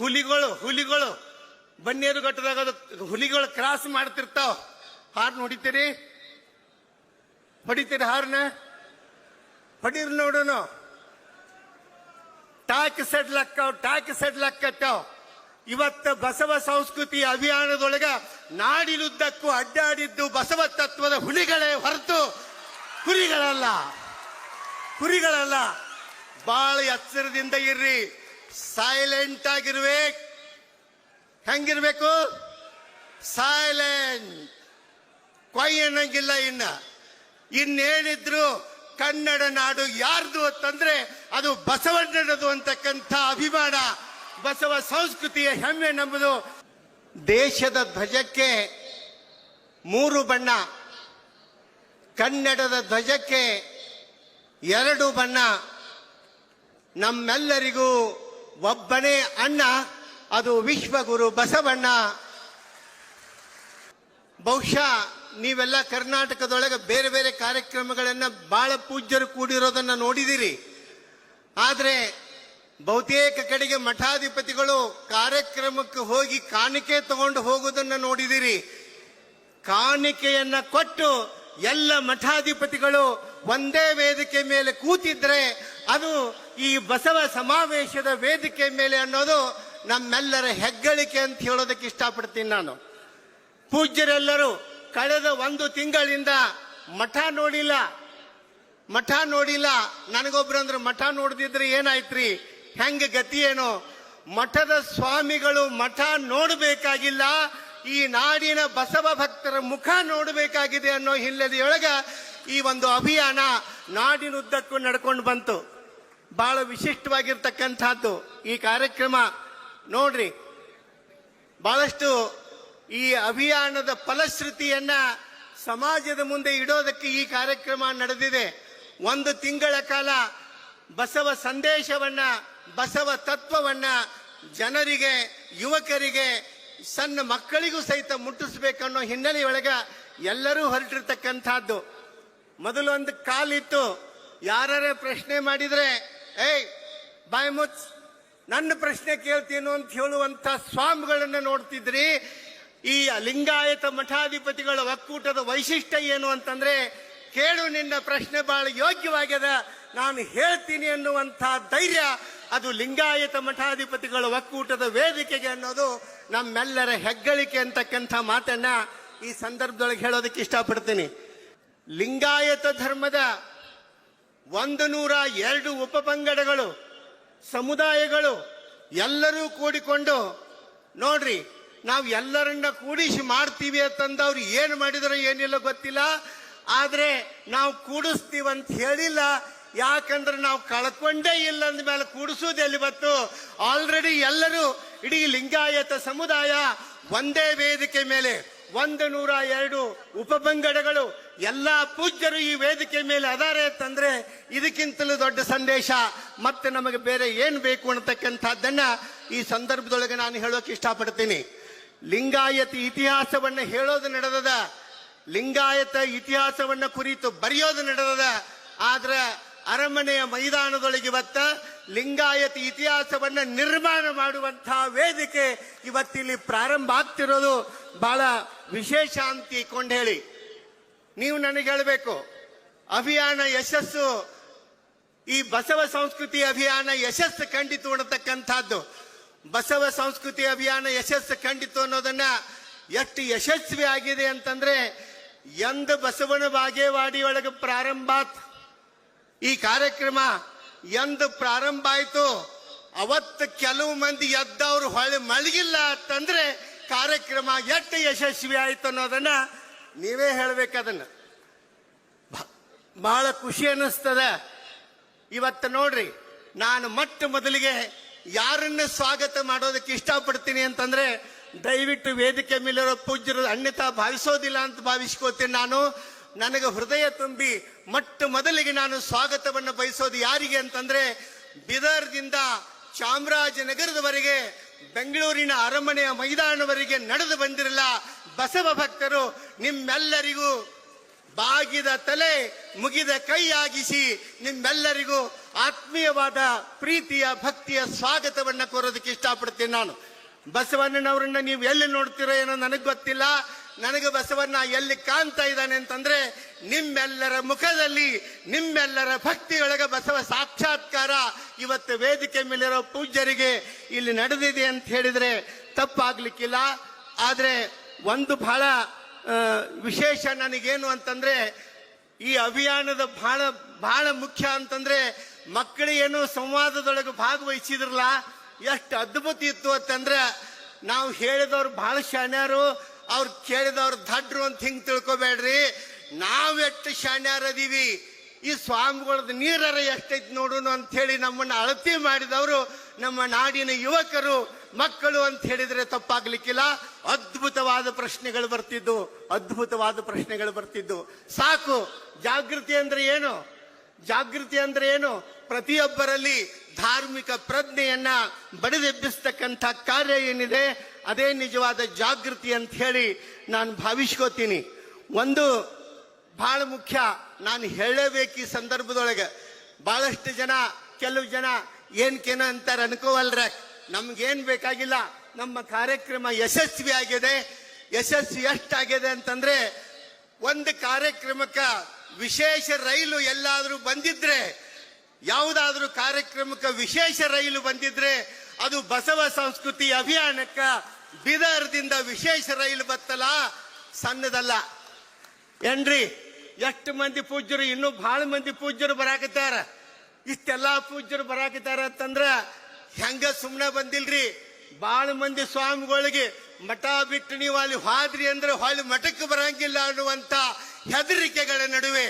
ಹುಲಿಗಳು ಹುಲಿಗಳು. ಬನ್ನೇರು ಘಟ್ಟದಾಗ ಹುಲಿಗಳು ಕ್ರಾಸ್ ಮಾಡ್ತಿರ್ತಾವ. ಹಾರ್ ನೋಡಿತೀರಿ ಹೊಡಿತೀರಿ ಹಾರ್ನ? ಹೊಡೀರಿ ನೋಡೋಣ ಟಾಕ್ ಸಡ್ಲಕ್ಕಾವ್ ಟಾಕ್ ಸಡ್ಲಕ್ಕತ್ತಾವ್ ಇವತ್ತ ಬಸವ ಸಂಸ್ಕೃತಿ ಅಭಿಯಾನದೊಳಗ ನಾಡಿನುದ್ದಕ್ಕೂ ಅಡ್ಡಾಡಿದ್ದು ಬಸವ ತತ್ವದ ಹುಲಿಗಳೇ ಹೊರತು ಕುರಿಗಳಲ್ಲ. ಕುರಿಗಳಲ್ಲ. ಬಾಳ ಎಚ್ಚರದಿಂದ ಇರ್ರಿ. ಸೈಲೆಂಟ್ ಆಗಿರ್ಬೇಕು. ಹೆಂಗಿರ್ಬೇಕು? ಸೈಲೆಂಟ್ ಕೊಯ್ ಅನ್ನಂಗಿಲ್ಲ ಇನ್ನ. ಇನ್ನೇನಿದ್ರು ಕನ್ನಡ ನಾಡು ಯಾರ್ದು ಅಂತಂದ್ರೆ ಅದು ಬಸವಣ್ಣನದು ಅಂತಕ್ಕಂಥ ಅಭಿಮಾನ. ಬಸವ ಸಂಸ್ಕೃತಿಯ ಹೆಮ್ಮೆ ನಂಬುದು ದೇಶದ ಧ್ವಜಕ್ಕೆ ಮೂರು ಬಣ್ಣ. ಕನ್ನಡದ ಧ್ವಜಕ್ಕೆ ಎರಡು ಬಣ್ಣ. ನಮ್ಮೆಲ್ಲರಿಗೂ ಒಬ್ಬನೇ ಅಣ್ಣ, ಅದು ವಿಶ್ವಗುರು ಬಸವಣ್ಣ. ಬಹುಶಃ ನೀವೆಲ್ಲ ಕರ್ನಾಟಕದೊಳಗೆ ಬೇರೆ ಬೇರೆ ಕಾರ್ಯಕ್ರಮಗಳನ್ನ ಬಹಳ ಪೂಜ್ಯರು ಕೂಡಿರೋದನ್ನ ನೋಡಿದಿರಿ. ಆದ್ರೆ ಬಹುತೇಕ ಕಡೆಗೆ ಮಠಾಧಿಪತಿಗಳು ಕಾರ್ಯಕ್ರಮಕ್ಕೆ ಹೋಗಿ ಕಾಣಿಕೆ ತಗೊಂಡು ಹೋಗುವುದನ್ನ ನೋಡಿದಿರಿ. ಕಾಣಿಕೆಯನ್ನ ಕೊಟ್ಟು ಎಲ್ಲ ಮಠಾಧಿಪತಿಗಳು ಒಂದೇ ವೇದಿಕೆ ಮೇಲೆ ಕೂತಿದ್ರೆ ಅದು ಈ ಬಸವ ಸಮಾವೇಶದ ವೇದಿಕೆ ಮೇಲೆ ಅನ್ನೋದು ನಮ್ಮೆಲ್ಲರ ಹೆಗ್ಗಳಿಕೆ ಅಂತ ಹೇಳೋದಕ್ಕೆ ಇಷ್ಟಪಡ್ತೀನಿ ನಾನು. ಪೂಜ್ಯರೆಲ್ಲರೂ ಕಳೆದ ಒಂದು ತಿಂಗಳಿಂದ ಮಠ ನೋಡಿಲ್ಲ. ಮಠ ನೋಡಿಲ್ಲ. ನನಗೊಬ್ರು ಅಂದ್ರೆ ಮಠ ನೋಡ್ದಿದ್ರೆ ಏನಾಯ್ತ್ರಿ? ಹೆಂಗ ಗತಿ ಏನು? ಮಠದ ಸ್ವಾಮಿಗಳು ಮಠ ನೋಡಬೇಕಾಗಿಲ್ಲ. ಈ ನಾಡಿನ ಬಸವ ಭಕ್ತರ ಮುಖ ನೋಡಬೇಕಾಗಿದೆ ಅನ್ನೋ ಹಿನ್ನೆಲೆಯೊಳಗ ಈ ಒಂದು ಅಭಿಯಾನ ನಾಡಿನುದ್ದಕ್ಕೂ ನಡ್ಕೊಂಡು ಬಂತು. ಬಹಳ ವಿಶಿಷ್ಟವಾಗಿರ್ತಕ್ಕಂಥದ್ದು ಈ ಕಾರ್ಯಕ್ರಮ. ನೋಡ್ರಿ, ಬಹಳಷ್ಟು ಈ ಅಭಿಯಾನದ ಫಲಶ್ರುತಿಯನ್ನ ಸಮಾಜದ ಮುಂದೆ ಇಡೋದಕ್ಕೆ ಈ ಕಾರ್ಯಕ್ರಮ ನಡೆದಿದೆ. ಒಂದು ತಿಂಗಳ ಕಾಲ ಬಸವ ಸಂದೇಶವನ್ನ, ಬಸವ ತತ್ವವನ್ನ ಜನರಿಗೆ, ಯುವಕರಿಗೆ, ಸಣ್ಣ ಮಕ್ಕಳಿಗೂ ಸಹಿತ ಮುಟ್ಟಿಸ್ಬೇಕನ್ನೋ ಹಿನ್ನೆಲೆಯೊಳಗ ಎಲ್ಲರೂ ಹೊರಟಿರ್ತಕ್ಕಂಥದ್ದು. ಮೊದಲು ಒಂದು ಕಾಲಿತ್ತು. ಯಾರೇ ಪ್ರಶ್ನೆ ಮಾಡಿದ್ರೆ ಏಯ್, ಬಾಯಿ ಮುಚ್ ನನ್ನ ಪ್ರಶ್ನೆ ಕೇಳ್ತೀನೋ ಅಂತ ಹೇಳುವಂತ ಸ್ವಾಮಿಗಳನ್ನ ನೋಡ್ತಿದ್ರಿ. ಈ ಲಿಂಗಾಯತ ಮಠಾಧಿಪತಿಗಳ ಒಕ್ಕೂಟದ ವೈಶಿಷ್ಟ್ಯ ಏನು ಅಂತಂದ್ರೆ, ಕೇಳು ನಿನ್ನ ಪ್ರಶ್ನೆ ಬಹಳ ಯೋಗ್ಯವಾಗ್ಯದ, ನಾನು ಹೇಳ್ತೀನಿ ಅನ್ನುವಂಥ ಧೈರ್ಯ ಅದು ಲಿಂಗಾಯತ ಮಠಾಧಿಪತಿಗಳ ಒಕ್ಕೂಟದ ವೇದಿಕೆಗೆ ಅನ್ನೋದು ನಮ್ಮೆಲ್ಲರ ಹೆಗ್ಗಳಿಕೆ ಅಂತಕ್ಕಂಥ ಮಾತನ್ನ ಈ ಸಂದರ್ಭದೊಳಗೆ ಹೇಳೋದಕ್ಕೆ ಇಷ್ಟಪಡ್ತೀನಿ. ಲಿಂಗಾಯತ ಧರ್ಮದ ಒಂದು ನೂರ ಎರಡು ಉಪಪಂಗಡಗಳು, ಸಮುದಾಯಗಳು ಎಲ್ಲರೂ ಕೂಡಿಕೊಂಡು, ನೋಡ್ರಿ, ನಾವು ಎಲ್ಲರನ್ನ ಕೂಡಿಸಿ ಮಾಡ್ತೀವಿ ಅಂತಂದು ಅವ್ರು ಏನು ಮಾಡಿದ್ರೆ ಏನಿಲ್ಲ ಗೊತ್ತಿಲ್ಲ, ಆದರೆ ನಾವು ಕೂಡಿಸ್ತೀವಂತ ಹೇಳಿಲ್ಲ. ಯಾಕಂದ್ರೆ ನಾವು ಕಳ್ಕೊಂಡೇ ಇಲ್ಲ ಅಂದ ಮೇಲೆ ಕೂಡಿಸೋದು ಎಲ್ಲಿ ಬತ್ತು ಆಲ್ರೆಡಿ ಎಲ್ಲರೂ ಇಡೀ ಲಿಂಗಾಯತ ಸಮುದಾಯ ಒಂದೇ ವೇದಿಕೆ ಮೇಲೆ ಒಂದು ನೂರ ಎರಡು ಉಪಪಂಗಡಗಳು ಎಲ್ಲಾ ಪೂಜ್ಯರು ಈ ವೇದಿಕೆ ಮೇಲೆ ಅದಾರೆ ಅಂತಂದ್ರೆ ಇದಕ್ಕಿಂತಲೂ ದೊಡ್ಡ ಸಂದೇಶ. ಮತ್ತೆ ನಮಗೆ ಬೇರೆ ಏನ್ ಬೇಕು ಅನ್ನತಕ್ಕಂಥದ್ದನ್ನ ಈ ಸಂದರ್ಭದೊಳಗೆ ನಾನು ಹೇಳೋಕೆ ಇಷ್ಟಪಡ್ತೀನಿ. ಲಿಂಗಾಯತ ಇತಿಹಾಸವನ್ನ ಹೇಳೋದು ನಡೆದದ. ಲಿಂಗಾಯತ ಇತಿಹಾಸವನ್ನ ಕುರಿತು ಬರೆಯೋದು ನಡೆದದ. ಆದ್ರೆ ಅರಮನೆಯ ಮೈದಾನದೊಳಗೆ ಇವತ್ತ ಲಿಂಗಾಯತ ಇತಿಹಾಸವನ್ನ ನಿರ್ಮಾಣ ಮಾಡುವಂತಹ ವೇದಿಕೆ ಇವತ್ತಿಲ್ಲಿ ಪ್ರಾರಂಭ ಆಗ್ತಿರೋದು. ಬಹಳ ವಿಶೇಷ ಅಂತ ಹೇಳಿ ನೀವು ನನಗೆ ಹೇಳಬೇಕು, ಅಭಿಯಾನ ಯಶಸ್ಸು, ಈ ಬಸವ ಸಂಸ್ಕೃತಿ ಅಭಿಯಾನ ಯಶಸ್ಸು ಕಂಡಿತು ಅನ್ನತಕ್ಕಂಥದ್ದು ಬಸವ ಸಂಸ್ಕೃತಿ ಅಭಿಯಾನ ಯಶಸ್ಸು ಕಂಡಿತು ಅನ್ನೋದನ್ನ ಎಷ್ಟು ಯಶಸ್ವಿ ಆಗಿದೆ ಅಂತಂದ್ರೆ, ಎಂದ ಬಸವನ ಬಾಗೇವಾಡಿ ಒಳಗೆ. ಈ ಕಾರ್ಯಕ್ರಮ ಎಂದು ಪ್ರಾರಂಭ ಆಯ್ತು, ಅವತ್ತು ಕೆಲವು ಮಂದಿ ಎದ್ದವ್ರು ಹೊಳೆ ಮಳಗಿಲ್ಲ ಅಂತಂದ್ರೆ ಕಾರ್ಯಕ್ರಮ ಎಷ್ಟು ಯಶಸ್ವಿ ಆಯ್ತು ಅನ್ನೋದನ್ನ ನೀವೇ ಹೇಳ್ಬೇಕು ಅದನ್ನ. ಬ- ಬಹಳ ಖುಷಿ ಅನ್ನಿಸ್ತದ. ಇವತ್ತು ನೋಡ್ರಿ, ನಾನು ಮೊಟ್ಟ ಮೊದಲಿಗೆ ಯಾರನ್ನ ಸ್ವಾಗತ ಮಾಡೋದಕ್ಕೆ ಇಷ್ಟಪಡ್ತೀನಿ ಅಂತಂದ್ರೆ, ದಯವಿಟ್ಟು ವೇದಿಕೆ ಮೇಲಿರೋ ಪೂಜ್ಯರು ಅನ್ಯತಾ ಭಾವಿಸೋದಿಲ್ಲ ಅಂತ ಭಾವಿಸ್ಕೋತೀನಿ ನಾನು. ನನಗೆ ಹೃದಯ ತುಂಬಿ ಮೊಟ್ಟ ಮೊದಲಿಗೆ ನಾನು ಸ್ವಾಗತವನ್ನು ಬಯಸೋದು ಯಾರಿಗೆ ಅಂತಂದ್ರೆ, ಬಿದರ್ದಿಂದ ಚಾಮರಾಜನಗರದವರೆಗೆ ಬೆಂಗಳೂರಿನ ಅರಮನೆಯ ಮೈದಾನವರೆಗೆ ನಡೆದು ಬಂದಿರಲ್ಲ, ಬಸವ ಭಕ್ತರು ನಿಮ್ಮೆಲ್ಲರಿಗೂ ಬಾಗಿದ ತಲೆ ಮುಗಿದ ಕೈಯಾಗಿಸಿ ನಿಮ್ಮೆಲ್ಲರಿಗೂ ಆತ್ಮೀಯವಾದ ಪ್ರೀತಿಯ, ಭಕ್ತಿಯ ಸ್ವಾಗತವನ್ನು ಕೋರೋದಕ್ಕೆ ಇಷ್ಟಪಡ್ತೀನಿ ನಾನು. ಬಸವಣ್ಣನವರನ್ನ ನೀವು ಎಲ್ಲಿ ನೋಡ್ತೀರೋ ಏನೋ ನನಗೆ ಗೊತ್ತಿಲ್ಲ. ನನಗೆ ಬಸವಣ್ಣ ಎಲ್ಲಿ ಕಾಣ್ತಾ ಇದ್ದಾನೆ ಅಂತಂದ್ರೆ ನಿಮ್ಮೆಲ್ಲರ ಮುಖದಲ್ಲಿ ನಿಮ್ಮೆಲ್ಲರ ಭಕ್ತಿಯೊಳಗೆ ಬಸವ ಸಾಕ್ಷಾತ್ಕಾರ ಇವತ್ತು ವೇದಿಕೆ ಮೇಲಿರೋ ಪೂಜ್ಯರಿಗೆ ಇಲ್ಲಿ ನಡೆದಿದೆ ಅಂತ ಹೇಳಿದ್ರೆ ತಪ್ಪಾಗ್ಲಿಕ್ಕಿಲ್ಲ. ಆದರೆ ಒಂದು ಬಹಳ ವಿಶೇಷ ನನಗೇನು ಅಂತಂದ್ರೆ ಈ ಅಭಿಯಾನದ ಬಹಳ ಬಹಳ ಮುಖ್ಯ ಅಂತಂದ್ರೆ ಮಕ್ಕಳು ಏನು ಸಂವಾದದೊಳಗೆ ಭಾಗವಹಿಸಿದ್ರಲ್ಲ, ಎಷ್ಟು ಅದ್ಭುತ ಇತ್ತು ಅಂತಂದ್ರೆ ನಾವು ಹೇಳಿದವ್ರು ಬಹಳ ಶಾಣ್ಯಾರು ಅವ್ರು ಕೇಳಿದವ್ರು ದಡ್ರು ಅಂತ ಹಿಂಗೆ ತಿಳ್ಕೊಬೇಡ್ರಿ. ನಾವು ಎಷ್ಟು ಶಾಣ್ಯಾರದೀವಿ ಈ ಸ್ವಾಮಿಗಳದ್ದು ನೀರರ ಎಷ್ಟೈತಿ ನೋಡೋಣ ಅಂತ ಹೇಳಿ ನಮ್ಮನ್ನ ಅಳತೆ ಮಾಡಿದವರು ನಮ್ಮ ನಾಡಿನ ಯುವಕರು, ಮಕ್ಕಳು ಅಂತ ಹೇಳಿದರೆ ತಪ್ಪಾಗ್ಲಿಕ್ಕಿಲ್ಲ. ಅದ್ಭುತವಾದ ಪ್ರಶ್ನೆಗಳು ಬರ್ತಿದ್ದು, ಅದ್ಭುತವಾದ ಪ್ರಶ್ನೆಗಳು ಬರ್ತಿದ್ದು. ಸಾಕು, ಜಾಗೃತಿ ಅಂದರೆ ಏನು? ಜಾಗೃತಿ ಅಂದರೆ ಏನು? ಪ್ರತಿಯೊಬ್ಬರಲ್ಲಿ ಧಾರ್ಮಿಕ ಪ್ರಜ್ಞೆಯನ್ನ ಬಡಿದೆಬ್ಬಿಸ್ತಕ್ಕಂಥ ಕಾರ್ಯ ಏನಿದೆ, ಅದೇ ನಿಜವಾದ ಜಾಗೃತಿ ಅಂತ ಹೇಳಿ ನಾನು ಭಾವಿಸ್ಕೋತೀನಿ. ಒಂದು ಬಹಳ ಮುಖ್ಯ. ನಾನು ಹೇಳಬೇಕು ಈ ಸಂದರ್ಭದೊಳಗೆ. ಬಹಳಷ್ಟು ಜನ, ಕೆಲವು ಜನ ಏನ್ಕೇನ ಅಂತಾರೆ ಅನ್ಕೋವಲ್ರ. ನಮ್ಗೇನ್ ಬೇಕಾಗಿಲ್ಲ. ನಮ್ಮ ಕಾರ್ಯಕ್ರಮ ಯಶಸ್ವಿ ಆಗಿದೆ. ಯಶಸ್ವಿ ಎಷ್ಟಾಗಿದೆ ಅಂತಂದ್ರೆ, ಒಂದು ಕಾರ್ಯಕ್ರಮಕ್ಕೆ ವಿಶೇಷ ರೈಲು ಎಲ್ಲಾದರೂ ಬಂದಿದ್ರೆ, ಯಾವುದಾದ್ರೂ ಕಾರ್ಯಕ್ರಮಕ್ಕೆ ವಿಶೇಷ ರೈಲು ಬಂದಿದ್ರೆ, ಅದು ಬಸವ ಸಂಸ್ಕೃತಿ ಅಭಿಯಾನಕ್ಕೆ ಬೀದರ್ದಿಂದ ವಿಶೇಷ ರೈಲು ಬತ್ತಲ್ಲ ಸಣ್ಣದಲ್ಲ. ಏನ್ರಿ? ಎಷ್ಟು ಮಂದಿ ಪೂಜ್ಯರು, ಇನ್ನೂ ಬಹಳ ಮಂದಿ ಪೂಜ್ಯರು ಬರಾಕತ್ತಾರ. ಇಷ್ಟೆಲ್ಲಾ ಪೂಜ್ಯರು ಬರಾಕತ್ತಾರ ಅಂತಂದ್ರ ಹೆಂಗ ಸುಮ್ಮನೆ ಬಂದಿಲ್ರಿ? ಬಹಳ ಮಂದಿ ಸ್ವಾಮಿಗಳಿಗೆ ಮಠ ಬಿಟ್ಟು ನೀವು ಅಲ್ಲಿ ಹಾದ್ರಿ ಅಂದ್ರೆ ಹೊಳ್ಳಿ ಮಠಕ್ಕೆ ಬರಂಗಿಲ್ಲ ಅನ್ನುವಂತ ಹೆದರಿಕೆಗಳ ನಡುವೆ,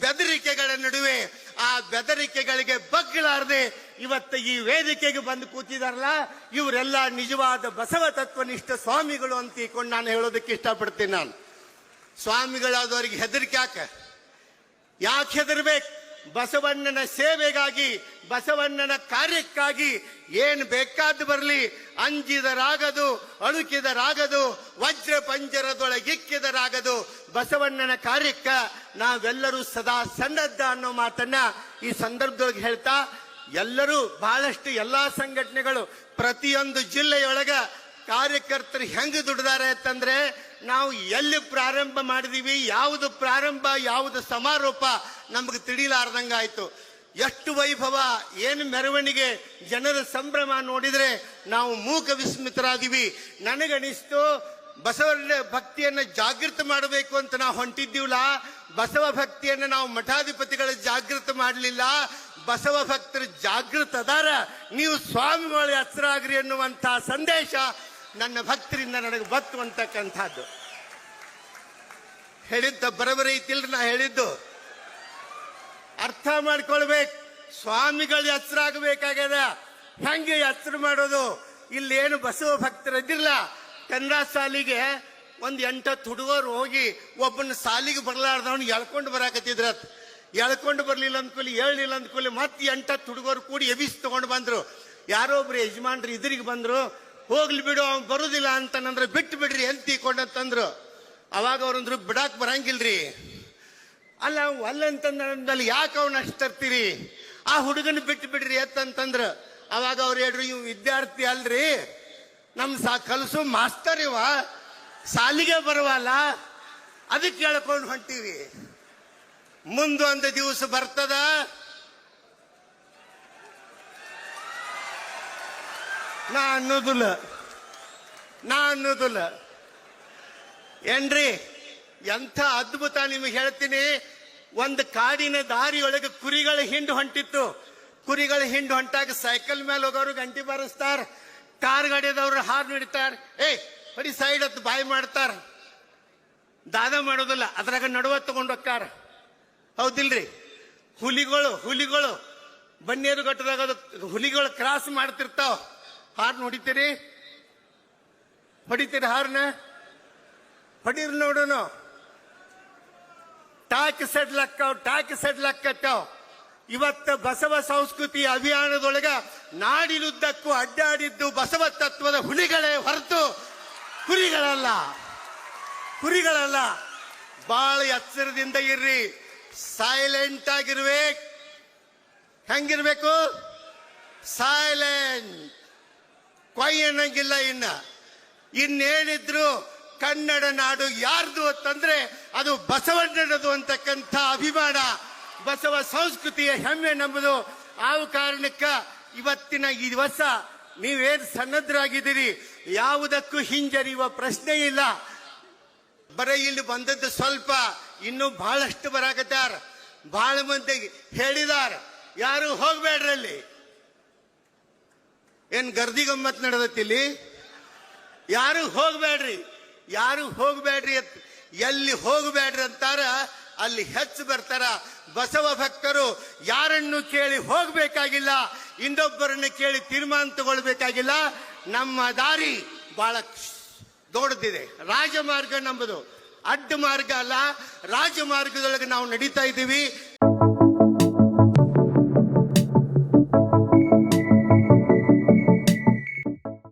ಬೆದರಿಕೆಗಳ ನಡುವೆ ಆ ಬೆದರಿಕೆಗಳಿಗೆ ಬಗ್ಗಲಾರದೆ ಇವತ್ತು ಈ ವೇದಿಕೆಗೆ ಬಂದು ಕೂತಿದಾರಲ್ಲ, ಇವರೆಲ್ಲ ನಿಜವಾದ ಬಸವ ತತ್ವನಿಷ್ಠ ಸ್ವಾಮಿಗಳು ಅಂತ ನಾನು ಹೇಳೋದಕ್ಕೆ ಇಷ್ಟಪಡ್ತೀನಿ ನಾನು. ಸ್ವಾಮಿಗಳಾದವರಿಗೆ ಹೆದರಿಕೆ ಯಾಕೆ? ಯಾಕೆ ಹೆದರ್ಬೇಕು? ಬಸವಣ್ಣನ ಸೇವೆಗಾಗಿ, ಬಸವಣ್ಣನ ಕಾರ್ಯಕ್ಕಾಗಿ ಏನು ಬೇಕಾದ್ದು ಬರಲಿ. ಅಂಜಿದರಾಗದು, ಅಳುಕಿದರಾಗದು ವಜ್ರ ಪಂಜರದೊಳಗಿಕ್ಕಿದರಾಗದು ಬಸವಣ್ಣನ ಕಾರ್ಯಕ್ಕ ನಾವೆಲ್ಲರೂ ಸದಾ ಸನ್ನದ್ಧ ಅನ್ನೋ ಮಾತನ್ನ ಈ ಸಂದರ್ಭದೊಳಗೆ ಹೇಳ್ತಾ, ಎಲ್ಲರೂ ಬಹಳಷ್ಟು ಎಲ್ಲಾ ಸಂಘಟನೆಗಳು ಪ್ರತಿಯೊಂದು ಜಿಲ್ಲೆಯೊಳಗ ಕಾರ್ಯಕರ್ತರು ಹೆಂಗೆ ದುಡ್ದಾರೆ ಅಂತಂದ್ರೆ ನಾವು ಎಲ್ಲಿ ಪ್ರಾರಂಭ ಮಾಡಿದೀವಿ, ಯಾವುದು ಪ್ರಾರಂಭ, ಯಾವುದು ಸಮಾರೋಪ ನಮಗೆ ತಿಳಿಲಾರ್ದಂಗೆ ಆಯಿತು ಎಷ್ಟು ವೈಭವ, ಏನು ಮೆರವಣಿಗೆ, ಜನರ ಸಂಭ್ರಮ ನೋಡಿದರೆ ನಾವು ಮೂಕ ವಿಸ್ಮಿತರಾದೀವಿ. ನನಗನಿಸ್ತು, ಬಸವರ ಭಕ್ತಿಯನ್ನು ಜಾಗೃತ ಮಾಡಬೇಕು ಅಂತ ನಾವು ಹೊಂಟಿದ್ದೀವಲ್ಲ, ಬಸವ ಭಕ್ತಿಯನ್ನು ನಾವು ಮಠಾಧಿಪತಿಗಳ ಜಾಗೃತ ಮಾಡಲಿಲ್ಲ, ಬಸವ ಭಕ್ತರು ಜಾಗೃತ ಅದಾರ ನೀವು ಸ್ವಾಮಿಗಳು ಹೆಸರಾಗ್ರಿ ಅನ್ನುವಂಥ ಸಂದೇಶ ನನ್ನ ಭಕ್ತರಿಂದ ನನಗೆ ಬತ್ತು ಅಂತಕ್ಕಂಥದ್ದು. ಹೇಳಿದ್ದ ಬರಬರಿ ಐತಿಲ್ರಿ ನಾ ಹೇಳಿದ್ದು. ಅರ್ಥ ಮಾಡ್ಕೊಳ್ಬೇಕು. ಸ್ವಾಮಿಗಳು ಎಚ್ಚರಾಗಬೇಕಾಗ್ಯದ ಹೆಂಗೆ ಹೆಸರು ಮಾಡೋದು? ಇಲ್ಲಿ ಏನು ಬಸವ ಭಕ್ತರು ಇದ್ದಿರಲ್ಲ ಕನ್ನಡ ಸಾಲಿಗೆ ಒಂದು ಎಂಟತ್ತು ಹುಡುಗರು ಹೋಗಿ ಒಬ್ಬನ ಸಾಲಿಗೆ ಬರಲಾರ್ದವನು ಎಳ್ಕೊಂಡು ಬರಾಕತ್ತಿದ್ರ ಎಳ್ಕೊಂಡು ಬರಲಿಲ್ಲ ಅಂದ್ಕೊಳ್ಳಿ ಹೇಳಲಿಲ್ಲ ಅಂದ್ಕೊಳ್ಳಿ ಮತ್ತೆ ಎಂಟತ್ತು ಹುಡುಗರು ಕೂಡಿ ಎಬಿಸ್ ತೊಗೊಂಡು ಬಂದ್ರು. ಯಾರೋ ಒಬ್ರು ಯಜಮಾನ್ರು, ಇದ್ರಿಗೆ ಬಂದ್ರು. ಹೋಗ್ಲಿ ಬಿಡು, ಅವ್ನು ಬರುದಿಲ್ಲ ಅಂತಂದ್ರೆ ಬಿಟ್ಟು ಬಿಡ್ರಿ ಎಂತಿ ತಿಕೊಂಡಂತಂದ್ರು ಅವಾಗ ಅವ್ರಂದ್ರು, ಬಿಡಾಕ್ ಬರಂಗಿಲ್ರಿ. ಅಲ್ಲ ಅವ್ ಅಲ್ಲ ಅಂತಂದಲ್ಲಿ ಯಾಕೆ ಅವ್ನ ಅಷ್ಟು ತರ್ತೀರಿ? ಆ ಹುಡುಗನ ಬಿಟ್ಟು ಬಿಡ್ರಿ ಎತ್ತಂತಂದ್ರ ಅವಾಗ ಅವ್ರು ಹೇಳ್ರಿ, ಇವ್ ವಿದ್ಯಾರ್ಥಿ ಅಲ್ರಿ. ನಮ್ ಸಾ, ಕಲಸು ಮಾಸ್ತರ್ ಇವ. ಸಾಲಿಗೆ ಬರುವಲ್ಲ. ಅದಕ್ಕೆ ಕೇಳ್ಕೊಂಡು ಹೊಂಟೀವಿ. ಮುಂದೊಂದು ದಿವಸ ಬರ್ತದ. ನಾ ಅನ್ನೋದಿಲ್ಲ. ನಾ ಅನ್ನೋದಿಲ್ಲ. ಏನ್ರಿ, ಎಂಥ ಅದ್ಭುತ ನಿಮಗೆ ಹೇಳ್ತೀನಿ. ಒಂದು ಕಾಡಿನ ದಾರಿಯೊಳಗೆ ಕುರಿಗಳ ಹಿಂಡು ಹೊಂಟಿತ್ತು. ಕುರಿಗಳ ಹಿಂಡು ಹೊಂಟಾಗ ಸೈಕಲ್ ಮೇಲೆ ಹೋಗೋರು ಗಂಟಿ ಬಾರಿಸ್ತಾರ. ಕಾರ್ ಗಾಡಿಯದವ್ರು ಹಾರ್ ಹಿಡಿತಾರ. ಏಯ್ ಬರೀ ಸೈಡ್ ಹತ್ತು ಬಾಯಿ ಮಾಡ್ತಾರ. ದಾದ ಮಾಡೋದಿಲ್ಲ, ಅದ್ರಾಗ ನಡುವ ತಗೊಂಡು ಹೋಗ್ತಾರ. ಹೌದಿಲ್ರಿ? ಹುಲಿಗಳು ಹುಲಿಗಳು ಬನ್ನೇರು ಘಟ್ಟದಾಗ ಹುಲಿಗಳು ಕ್ರಾಸ್ ಮಾಡ್ತಿರ್ತಾವ. ಹಾರ್ನ್ ಹೊಡಿತೀರಿ? ಹೊಡಿತೀರಿ ಹಾರ್ನ? ಹೊಡೀರಿ ನೋಡೋಣ ಟಾಕ್ ಸೆಡ್ಲಕ್ಕವ್ ಟಾಕ್ ಸಡ್ಲಕ್ಕತ್ತಾವ್ ಇವತ್ತ ಬಸವ ಸಂಸ್ಕೃತಿ ಅಭಿಯಾನದೊಳಗ ನಾಡಿನುದ್ದಕ್ಕೂ ಅಡ್ಡಾಡಿದ್ದು ಬಸವ ತತ್ವದ ಹುಲಿಗಳೇ ಹೊರತು ಕುರಿಗಳಲ್ಲ. ಕುರಿಗಳಲ್ಲ. ಬಾಳ ಎಚ್ಚರದಿಂದ ಇರ್ರಿ. ಸೈಲೆಂಟ್ ಆಗಿರ್ಬೇಕು. ಹೆಂಗಿರ್ಬೇಕು? ಸೈಲೆಂಟ್ ಕೊಯ್ ಅನ್ನಂಗಿಲ್ಲ ಇನ್ನ. ಇನ್ನೇನಿದ್ರು ಕನ್ನಡ ನಾಡು ಯಾರ್ದು ಅಂತಂದ್ರೆ ಅದು ಬಸವಣ್ಣನದು ಅಂತಕ್ಕಂಥ ಅಭಿಮಾನ. ಬಸವ ಸಂಸ್ಕೃತಿಯ ಹೆಮ್ಮೆ ನಂಬುದು ಆ ಕಾರಣಕ್ಕ ಇವತ್ತಿನ ಈ ದಿವಸ ನೀವೇನು ಸನ್ನದ್ಧರಾಗಿದ್ದೀರಿ ಯಾವುದಕ್ಕೂ ಹಿಂಜರಿಯುವ ಪ್ರಶ್ನೆ ಇಲ್ಲ. ಬರೀ ಇಲ್ಲಿ ಬಂದದ್ದು ಸ್ವಲ್ಪ ಇನ್ನೂ ಬಹಳಷ್ಟು ಬರಾಕತ್ತಾರ. ಬಹಳ ಮಂದಿ ಹೇಳಿದಾರ. ಯಾರು ಹೋಗ್ಬೇಡ್ರಲ್ಲಿ. ಏನ್ ಗರ್ದಿ ಗಮ್ಮತ್ ನಡೆದತ್ತಿಲ್ಲಿ ಯಾರು ಹೋಗ್ಬೇಡ್ರಿ ಯಾರು ಹೋಗ್ಬೇಡ್ರಿ ಎಲ್ಲಿ ಹೋಗ್ಬೇಡ್ರಿ ಅಂತಾರ, ಅಲ್ಲಿ ಹೆಚ್ಚು ಬರ್ತಾರ. ಬಸವ ಭಕ್ತರು ಯಾರನ್ನು ಕೇಳಿ ಹೋಗ್ಬೇಕಾಗಿಲ್ಲ, ಇನ್ನೊಬ್ಬರನ್ನು ಕೇಳಿ ತೀರ್ಮಾನ ತಗೊಳ್ಬೇಕಾಗಿಲ್ಲ. ನಮ್ಮ ದಾರಿ ಬಹಳ ದೊಡ್ಡದಿದೆ. ರಾಜಮಾರ್ಗ ನಂಬುದು ಅಡ್ಡ ಮಾರ್ಗ ಅಲ್ಲ. ರಾಜಮಾರ್ಗದೊಳಗೆ ನಾವು ನಡೀತಾ ಇದ್ದೀವಿ.